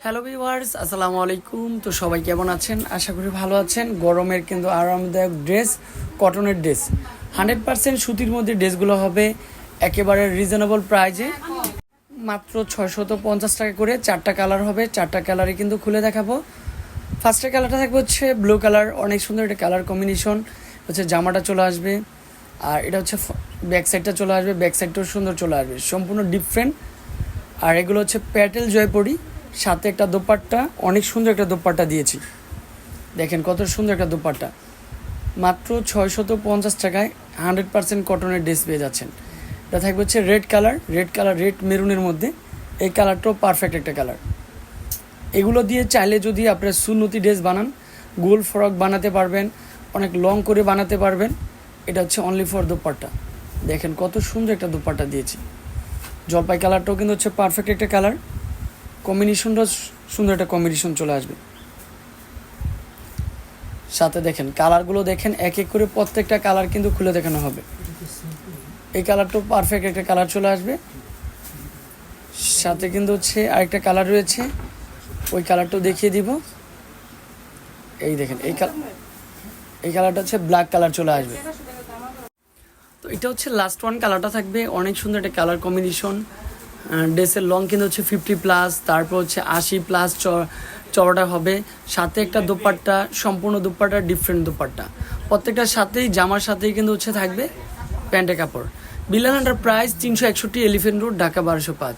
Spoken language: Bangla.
হ্যালো ভিউয়ার্স আসসালামু আলাইকুম তো সবাই কেমন আছেন? আশা করি ভালো আছেন। গরমের কিন্তু আরামদায়ক ড্রেস, কটনের ড্রেস। হান্ড্রেড পার্সেন্ট সুতির মধ্যে ড্রেসগুলো হবে একেবারে রিজনেবল প্রাইজে মাত্র ছয়শত পঞ্চাশ টাকা করে চারটা কালার হবে। চারটা কালারই কিন্তু খুলে দেখাবো। ফার্স্টের কালারটা থাকবে হচ্ছে ব্লু কালার অনেক সুন্দর একটা কালার কম্বিনেশন হচ্ছে জামাটা চলে আসবে। আর এটা হচ্ছে ব্যাক সাইডটা চলে আসবে। ব্যাক সাইডটাও সুন্দর চলে আসবে। সম্পূর্ণ ডিফারেন্ট আর এগুলো হচ্ছে প্যাটেল জয়পরি। সাথে একটা দোপাট্টা, অনেক সুন্দর একটা দোপাট্টা দিয়েছি। দেখেন কত সুন্দর একটা দোপাট্টা। মাত্র ছয়শত পঞ্চাশ টাকায় হান্ড্রেড পার্সেন্ট কটনের ড্রেস পেয়ে যাচ্ছেন। এটা থাকবে হচ্ছে red colour. Red colour, red মেরুনের মধ্যে। এই কালারটাও পারফেক্ট একটা কালার। এগুলো দিয়ে চাইলে যদি আপনারা সুন্নতি ড্রেস বানান, গোল ফ্রক বানাতে পারবেন, অনেক লং করে বানাতে পারবেন, এটা হচ্ছে অনলি ফর দোপাট্টা। দেখেন কত সুন্দর একটা দোপাট্টা দিয়েছি। জলপাই কালারটাও কিন্তু হচ্ছে পারফেক্ট একটা কালার। কম্বিনেশনটাও সুন্দর একটা কম্বিনেশন চলে আসবে। সাথে দেখেন কালারগুলো দেখেন এক এক করে প্রত্যেকটা কালার কিন্তু খুলে দেখানো হবে। এই কালারটাও পারফেক্ট একটা কালার চলে আসবে। সাথে কিন্তু হচ্ছে আরেকটা কালার রয়েছে, ওই কালারটাও দেখিয়ে দিব। এই দেখেন, এই কালার এই কালারটা হচ্ছে ব্ল্যাক কালার চলে আসবে। তো এটা হচ্ছে লাস্ট ওয়ান কালারটা থাকবে। অনেক সুন্দর একটা কালার কম্বিনেশন ড্রেসের লং কিন্তু হচ্ছে ফিফটি প্লাস তারপর হচ্ছে আশি প্লাস চ চড়াটা হবে। সাথে একটা দোপাট্টা, সম্পূর্ণ দোপাট্টা ডিফারেন্ট দোপাট্টা। প্রত্যেকটার সাথেই, জামার সাথেই কিন্তু হচ্ছে থাকবে প্যান্টের কাপড়। বিলাল প্রাইস তিনশো একষট্টি এলিফেন্ট রোড ঢাকা বারোশো পাঁচ।